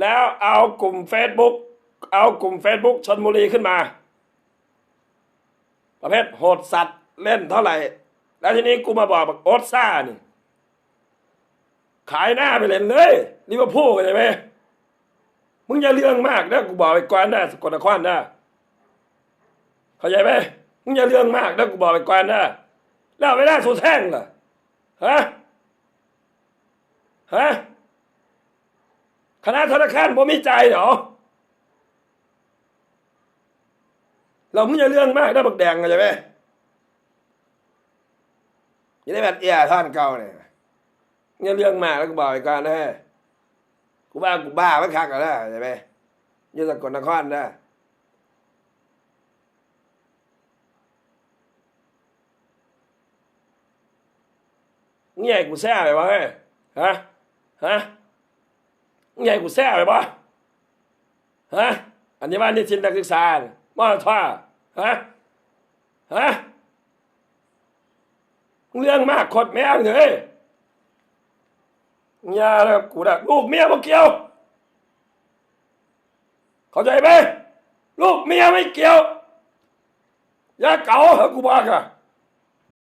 แล้วเอากลุ่ม Facebook เอากลุ่ม Facebook ชนบุรีขึ้นมา ประเภทโหดสัตว์เล่นเท่าไหร่ แล้วทีนี้กูมาบอกบอกโอ๊ตซ่านี่ ขายหน้าไปเล่นเลยลิเวอร์พูลเข้าใจไหมมึงอย่าเรื่องมากนะกูบอกไปก่อนนะสกลนครนะเข้าใจไหมมึงอย่าเรื่องมากนะกูบอกไปก่อนนะแล้วไม่ได้สุดแท่งเหรอฮะฮะ คณะธนาคารผมมีใจเหรอเรามึงอย่าเรื่องมากนะบักแดงเข้าใจไหมยังได้แบบเอียท่อนเก่าเนี่ยอย่าเรื่องมากแล้วกูบอกไปก่อนนะกูบ้ากูบ้าไม่คักกันนะเข้าใจไหมยืนสกลนครนะมึงใหญ่กูแซ่ไปวะเฮ้ยฮะฮะ ใหญ่กูแซ่ไปวะฮะอันนี้ว่านี่ทินนักศึกษาเนี่ยมอท่าฮะฮะเรื่องมากโคตรแม่งเลยยาแล้วกูนะลูกเมียไมาเกี่ยว เข้าใจไหมลูกเมียไม่เกี่ยว ยาเก๋าเหรอกูบอกอะ